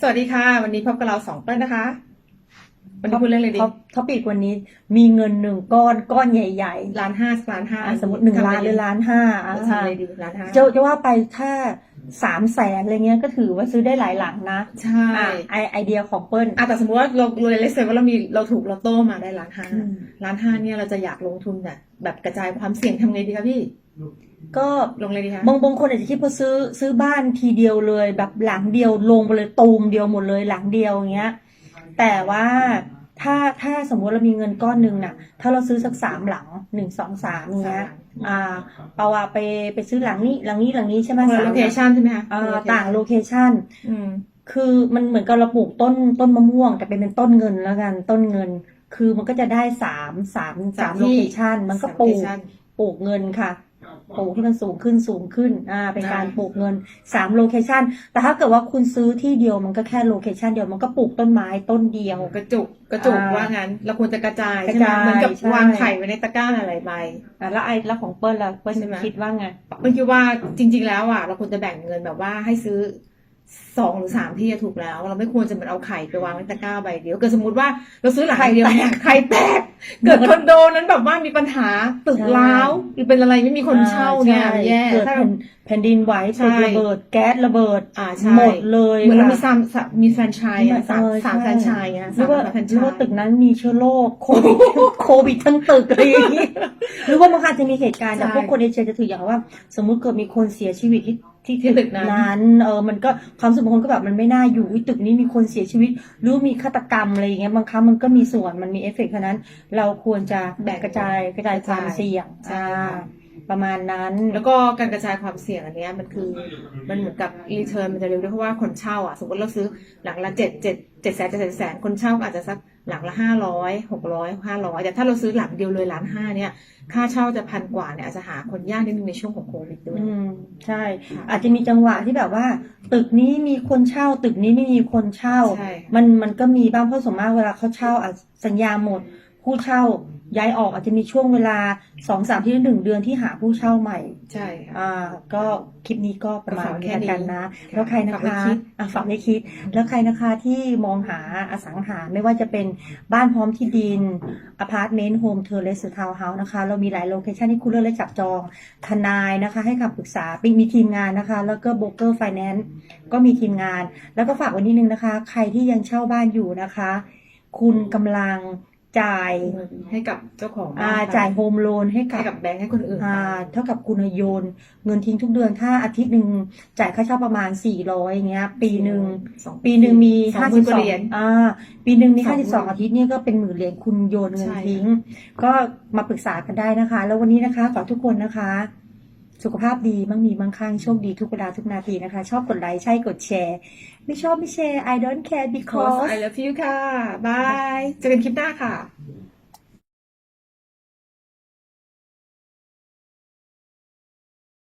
สวัสดีค่ะ วันนี้พบกับเราสองเปิ้ลนะคะ วันนี้พูดเรื่องอะไรดีท็อปิกวันนี้มีเงินหนึ่งก้อนก้อนใหญ่ล้านห้าล้านห้าๆอะสมมติหนึ่งล้านหรือล้านห้าอะทำอะไรดีล้านห้าจะจะว่าไปถ้าสามแสนอะไรเงี้ยก็ถือว่าซื้อได้หลายหลังนะ ใช่อะไอไอเดียของเปิ้ลอะแต่สมมติว่าเราเราเลเซว่าเรามีเราถูกลอตโต้มาได้ล้านห้าอืมล้านห้าเนี่ยเราจะอยากลงทุนแบบแบบกระจายความเสี่ยงทำไงดีคะพี่ ก็ลงเลยดีคะบางบางคนอาจจะคิดว่าซื้อซื้อบ้านทีเดียวเลย แบบหลังเดียวลงไปเลยตูมเดียวหมดเลยหลังเดียวอย่างเงี้ย แต่ว่าถ้าถ้าสมมติเรามีเงินก้อนหนึ่งน่ะ ถ้าเราซื้อสักสามหลังหนึ่งสองสามเงี้ย อ่าเอาว่าไปไปซื้อหลังนี้หลังนี้หลังนี้ใช่ไหมคนละสามโลหเคลังชั่นใช่ไหมคะอ่าต่างโลเคชันอืมคือมันเหมือนกับเราปลูกต้นต้นมะม่วง แต่เป็นเป็นต้นเงินแล้วกันต้นเงิน คือมันก็จะได้สามสามสามโลเคชันมันก็ปลูกสาม location ปลูกเงินค่ะ ปลูกที่มันสูงขึ้นสูงขึ้นอ่าเป็นการอ่าปลูกเงินสามโลเคชันแต่ถ้าเกิดว่าคุณซื้อที่เดียวมันก็แค่โลเคชันเดียวมันก็ปลูกต้นไม้ต้นเดียว กระจุกกระจุกอ่าว่างั้นเราควรจะกระจายกระใช่ไหมจายเหมือนกับใช่วางไข่ไว้ในตะกร้าหลายๆใบอะแล้วไอ้แล้วของเปิ้ลล่ะเปิ้ลใช่ไหมคิดว่าไงมันคิดว่าจริง ๆ แล้วอะเราควรจะแบ่งเงินแบบว่าให้ซื้อ สองหรือสามที่จะถูกแล้ว เราไม่ควรจะเหมือนเอาไข่ไปวางไว้ตะกร้าใบเดียวเกิดสมมติว่าเราซื้อหลังเดียวเนี่ยไข่แตกเกิดคอนโดนั้นแบบว่ามีปัญหาตึกใช่ร้าวหรือเป็นอะไรไม่มีคนเช่าเนี่ยอ่ใช่แย่เกิดถ้าแผ่นแผ่นดินไหวใช่ตึกระเบิดแก๊สระเบิดอ่าใช่หมดเลยเหมือนเรามีค่ะสามมีแฟรนไชส์อะสามเออสามใช่แฟรนไชส์อะหรือว่าสามแฟรนหไชรือว่าส์ตึกนั้นมีเชื้อโรคโควิดโควิดทั้งตึกอะไรอย่างนี้หรือว่าบางครั้งจะมีเหตุการณ์แต่ใช่พวกคนเอเชียจะถืออย่างว่า สมมุติเกิดมีคนเสียชีวิตที่ ที่ที่ตึกนั้นนั้นเออมันก็ความรู้สึกบางคนก็แบบมันไม่น่าอยู่อุ๊ยตึกนี้มีคนเสียชีวิต หรือมีฆาตกรรมอะไรอย่างเงี้ยบางครั้งมันก็มีส่วนมันมีเอฟเฟกต์เท่านั้น เราควรจะแบ่งกระจายกระจายความเสี่ยงใช่อ่า ประมาณนั้น แล้วก็การกระจายความเสี่ยงอันเนี้ยมันคือมันเหมือนกับรีเทิร์นมันจะเร็วด้วยเพราะว่าคนเช่าอะสมมติเราซื้อหลังละเจ็ดเจ็ดเจ็ดแสนเจ็ดแสนคนเช่าก็อาจจะสักหลังละห้าร้อยหกร้อยห้าร้อยแต่ถ้าเราซื้อหลังเดียวเลยล้านห้าเนี่ย ค่าเช่าจะพันกว่าเนี่ยอาจจะหาคนยากนิดนึงในช่วงของโควิดด้วย อืมใช่ค่ะอาจจะมีจังหวะที่แบบว่า ตึกนี้มีคนเช่า ตึกนี้ไม่มีคนเช่า ใช่ มันมันก็มีบ้างเพราะส่วนมากเวลาเขาเช่าอะสัญญาหมด ผู้เช่าย้ายออกอาจจะมีช่วงเวลาสองสามที่หนึ่งเดือนที่หาผู้เช่าใหม่ ใช่ค่ะ อ่า ก็คลิปนี้ก็ประมาณก็ฝากนี้แค่นี้แล้วกันนะค่ะแล้วใครนะฝากไว้คะคิดอะฝากไม่คิด แล้วใครนะคะที่มองหาอสังหาไม่ว่าจะเป็นบ้านพร้อมที่ดินอพาร์ตเมนต์โฮมเทอร์เลสหรือทาวน์เฮาส์นะคะ เรามีหลายโลเคชันที่คุณเลือกและจับจองทนายนะคะ ให้คำปรึกษามีทีมงานนะคะ แล้วก็โบรกเกอร์ไฟแนนซ์ก็มีทีมงาน แล้วก็ฝากไว้นิดนึงนะคะ ใครที่ยังเช่าบ้านอยู่นะคะ คุณกำลัง จ่ายเงินให้กับเจ้าของบ้นอ่าจ่ายโฮมโลนให้กัให้บกับแบงค์ให้คนอื่นอ่าเท่ากับคุณโยน เงินทิ้งทุกเดือนถ้าอาทิตย์หนึ่งจ่ายค่าเช่าประมาณสี่ร้อยอย่างเงี้ย ปีหนึ่ง สองปีหนึ่งมีสองห้าหมื่สินบกสว่าองเหรียญ อ่า ปีหนึ่งมีสอห้างสิบสองหมื่นอาทิตย์เนี่ยก็เป็นหมื่นเหรียญคุณโยนเงินใช่ ทิ้ง ก็มาปรึกษากันได้นะคะ แล้ววันนี้นะคะขอทุกคนนะคะ สุขภาพดีมั่งมีมั่งคั่งโชคดีทุกเวลาทุกนาทีนะคะ ชอบกดไลค์ใช่กดแชร์ ไม่ชอบไม่แชร์ I don't care because I love you ค่ะบายเจอกันคลิปหน้าค่ะ